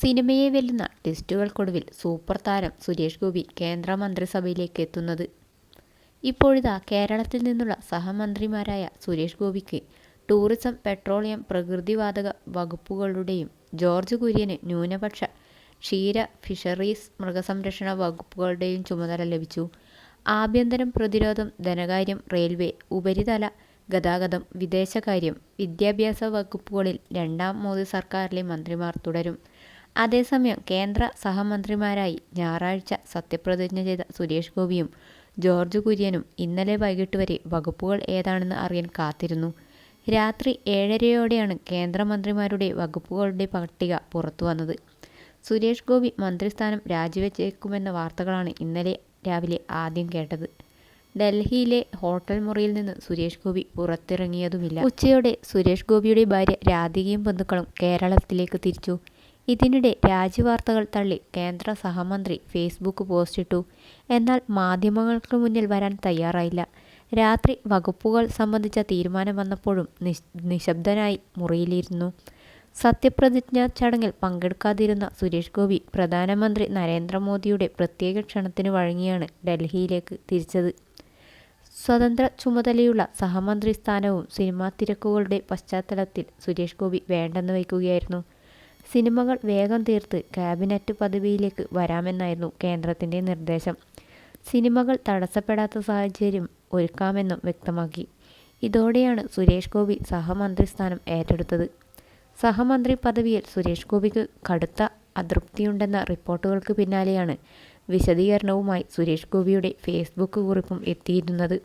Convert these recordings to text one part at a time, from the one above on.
സിനിമയെ വെല്ലുന്ന ട്വിസ്റ്റുകൾക്കൊടുവിൽ സൂപ്പർ താരം സുരേഷ് ഗോപി കേന്ദ്ര മന്ത്രിസഭയിലേക്ക് എത്തുന്നത്. ഇപ്പോഴിതാ കേരളത്തിൽ നിന്നുള്ള സഹമന്ത്രിമാരായ സുരേഷ് ഗോപിക്ക് ടൂറിസം പെട്രോളിയം പ്രകൃതിവാതക വകുപ്പുകളുടെയും ജോർജ് കുര്യന് ന്യൂനപക്ഷ ക്ഷീര ഫിഷറീസ് മൃഗസംരക്ഷണ വകുപ്പുകളുടെയും ചുമതല ലഭിച്ചു. ആഭ്യന്തരം പ്രതിരോധം ധനകാര്യം റെയിൽവേ ഉപരിതല ഗതാഗതം വിദേശകാര്യം വിദ്യാഭ്യാസ വകുപ്പുകളിൽ രണ്ടാം മോദി സർക്കാരിലെ മന്ത്രിമാർ തുടരും. അതേസമയം കേന്ദ്ര സഹമന്ത്രിമാരായി ഞായറാഴ്ച സത്യപ്രതിജ്ഞ ചെയ്ത സുരേഷ് ഗോപിയും ജോർജ് കുര്യനും ഇന്നലെ വൈകിട്ട് വരെ വകുപ്പുകൾ ഏതാണെന്ന് അറിയാൻ കാത്തിരുന്നു. രാത്രി ഏഴരയോടെയാണ് കേന്ദ്രമന്ത്രിമാരുടെ വകുപ്പുകളുടെ പട്ടിക പുറത്തുവന്നത് സുരേഷ് ഗോപി മന്ത്രിസ്ഥാനം രാജിവെച്ചേക്കുമെന്ന വാർത്തകളാണ് ഇന്നലെ രാവിലെ ആദ്യം കേട്ടത്. ഡൽഹിയിലെ ഹോട്ടൽ മുറിയിൽ നിന്ന് സുരേഷ് ഗോപി പുറത്തിറങ്ങിയതുമില്ല. ഉച്ചയോടെ സുരേഷ് ഗോപിയുടെ ഭാര്യ രാധികയും ബന്ധുക്കളും കേരളത്തിലേക്ക് തിരിച്ചു. ഇതിനിടെ രാജ്യവാർത്തകൾ തള്ളി കേന്ദ്ര സഹമന്ത്രി ഫേസ്ബുക്ക് പോസ്റ്റിട്ടു. എന്നാൽ മാധ്യമങ്ങൾക്ക് മുന്നിൽ വരാൻ തയ്യാറായില്ല. രാത്രി വകുപ്പുകൾ സംബന്ധിച്ച തീരുമാനം വന്നപ്പോഴും നിശബ്ദനായി മുറിയിലിരുന്നു. സത്യപ്രതിജ്ഞാ ചടങ്ങിൽ പങ്കെടുക്കാതിരുന്ന സുരേഷ് ഗോപി പ്രധാനമന്ത്രി നരേന്ദ്രമോദിയുടെ പ്രത്യേക ക്ഷണത്തിന് വഴങ്ങിയാണ് ഡൽഹിയിലേക്ക് തിരിച്ചത്. സ്വതന്ത്ര ചുമതലയുള്ള സഹമന്ത്രി സ്ഥാനവും സിനിമാ തിരക്കുകളുടെ പശ്ചാത്തലത്തിൽ സുരേഷ് ഗോപി വേണ്ടെന്ന് വയ്ക്കുകയായിരുന്നു. സിനിമകൾ വേഗം തീർത്ത് ക്യാബിനറ്റ് പദവിയിലേക്ക് വരാമെന്നായിരുന്നു കേന്ദ്രത്തിന്റെ നിർദ്ദേശം. സിനിമകൾ തടസ്സപ്പെടാത്ത സാഹചര്യം ഒരുക്കാമെന്നും വ്യക്തമാക്കി. ഇതോടെയാണ് സുരേഷ് ഗോപി സഹമന്ത്രി സ്ഥാനം ഏറ്റെടുത്തത്. സഹമന്ത്രി പദവിയിൽ സുരേഷ് ഗോപിക്ക് കടുത്ത അതൃപ്തിയുണ്ടെന്ന റിപ്പോർട്ടുകൾക്ക് പിന്നാലെയാണ് വിശദീകരണവുമായി സുരേഷ് ഗോപിയുടെ ഫേസ്ബുക്ക് കുറിപ്പും എത്തിയിരുന്നത്.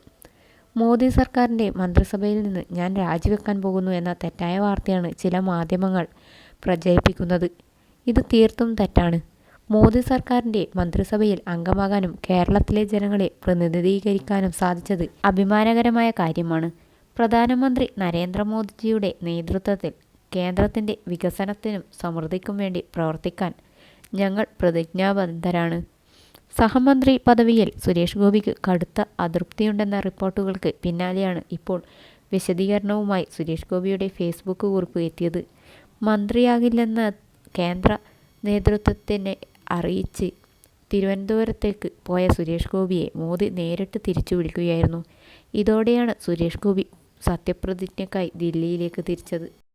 മോദി സർക്കാരിന്റെ മന്ത്രിസഭയിൽ നിന്ന് ഞാൻ രാജിവെക്കാൻ പോകുന്നു എന്ന തെറ്റായ വാർത്തയാണ് ചില മാധ്യമങ്ങൾ പ്രചരിപ്പിക്കുന്നത്. ഇത് തീർത്തും തെറ്റാണ്. മോദി സർക്കാരിന്റെ മന്ത്രിസഭയിൽ അംഗമാകാനും കേരളത്തിലെ ജനങ്ങളെ പ്രതിനിധീകരിക്കാനും സാധിച്ചത് അഭിമാനകരമായ കാര്യമാണ്. പ്രധാനമന്ത്രി നരേന്ദ്രമോദിജിയുടെ നേതൃത്വത്തിൽ കേന്ദ്രത്തിന്റെ വികസനത്തിനും സമൃദ്ധിക്കും വേണ്ടി പ്രവർത്തിക്കാൻ ഞങ്ങൾ പ്രതിജ്ഞാബദ്ധരാണ്. സഹമന്ത്രി പദവിയിൽ സുരേഷ് ഗോപിക്ക് കടുത്ത അതൃപ്തിയുണ്ടെന്ന റിപ്പോർട്ടുകൾക്ക് പിന്നാലെയാണ് ഇപ്പോൾ വിശദീകരണവുമായി സുരേഷ് ഗോപിയുടെ ഫേസ്ബുക്ക് കുറിപ്പ് എത്തിയത്. മന്ത്രിയാകില്ലെന്ന് കേന്ദ്ര നേതൃത്വത്തിനെ അറിയിച്ച് തിരുവനന്തപുരത്തേക്ക് പോയ സുരേഷ് ഗോപിയെ മോദി നേരിട്ട് തിരിച്ചു വിളിക്കുകയായിരുന്നു. ഇതോടെയാണ് സുരേഷ് ഗോപി സത്യപ്രതിജ്ഞക്കായി ദില്ലിയിലേക്ക് തിരിച്ചത്.